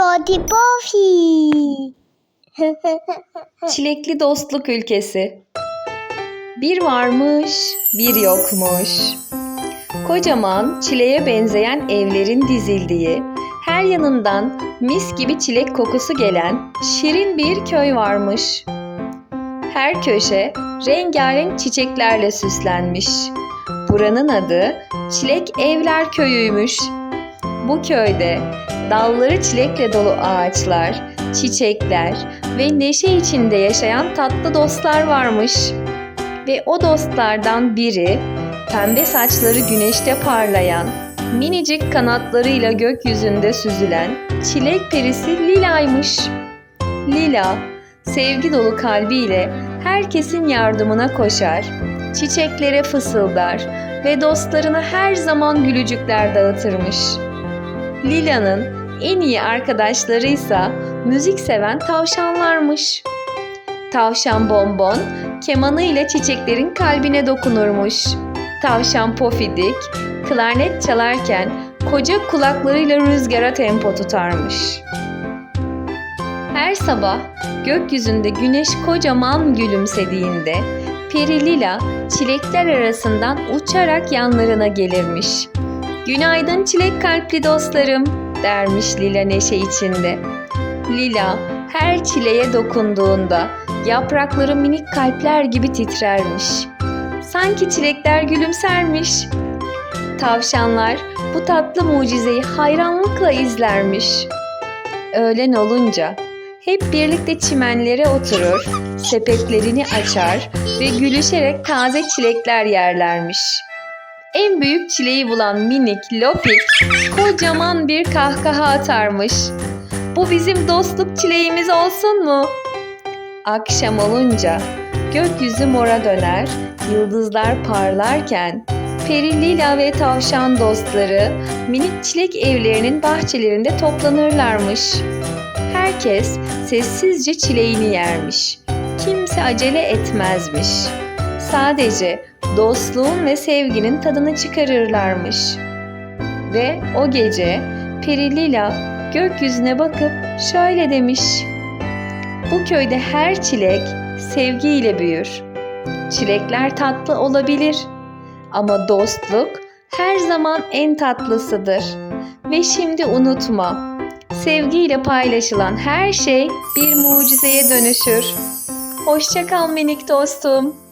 Dodi Bofi. Çilekli dostluk ülkesi. Bir varmış, bir yokmuş. Kocaman çileğe benzeyen evlerin dizildiği, her yanından mis gibi çilek kokusu gelen şirin bir köy varmış. Her köşe rengarenk çiçeklerle süslenmiş. Buranın adı Çilek Evler Köyü'ymüş. Bu köyde dalları çilekle dolu ağaçlar, çiçekler ve neşe içinde yaşayan tatlı dostlar varmış. Ve o dostlardan biri pembe saçları güneşte parlayan, minicik kanatlarıyla gökyüzünde süzülen çilek perisi Lila'ymış. Lila, sevgi dolu kalbiyle herkesin yardımına koşar, çiçeklere fısıldar ve dostlarına her zaman gülücükler dağıtırmış. Lila'nın en iyi arkadaşlarıysa müzik seven tavşanlarmış. Tavşan Bonbon kemanı ile çiçeklerin kalbine dokunurmuş. Tavşan Pofidik klarnet çalarken koca kulaklarıyla rüzgara tempo tutarmış. Her sabah gökyüzünde güneş kocaman gülümsediğinde Peri Lila çilekler arasından uçarak yanlarına gelirmiş. Günaydın çilek kalpli dostlarım dermiş Lila neşe içinde. Lila her çileğe dokunduğunda yaprakları minik kalpler gibi titrermiş. Sanki çilekler gülümsermiş. Tavşanlar bu tatlı mucizeyi hayranlıkla izlermiş. Öğlen olunca hep birlikte çimenlere oturur, sepetlerini açar ve gülüşerek taze çilekler yerlermiş. En büyük çileği bulan minik Lopik kocaman bir kahkaha atarmış. Bu bizim dostluk çileğimiz olsun mu? Akşam olunca gökyüzü mora döner, yıldızlar parlarken Peri Lila ve tavşan dostları minik çilek evlerinin bahçelerinde toplanırlarmış. Herkes sessizce çileğini yermiş. Kimse acele etmezmiş. Sadece dostluğun ve sevginin tadını çıkarırlarmış. Ve o gece Peri Lila gökyüzüne bakıp şöyle demiş. Bu köyde her çilek sevgiyle büyür. Çilekler tatlı olabilir ama dostluk her zaman en tatlısıdır. Ve şimdi unutma, sevgiyle paylaşılan her şey bir mucizeye dönüşür. Hoşça kal minik dostum.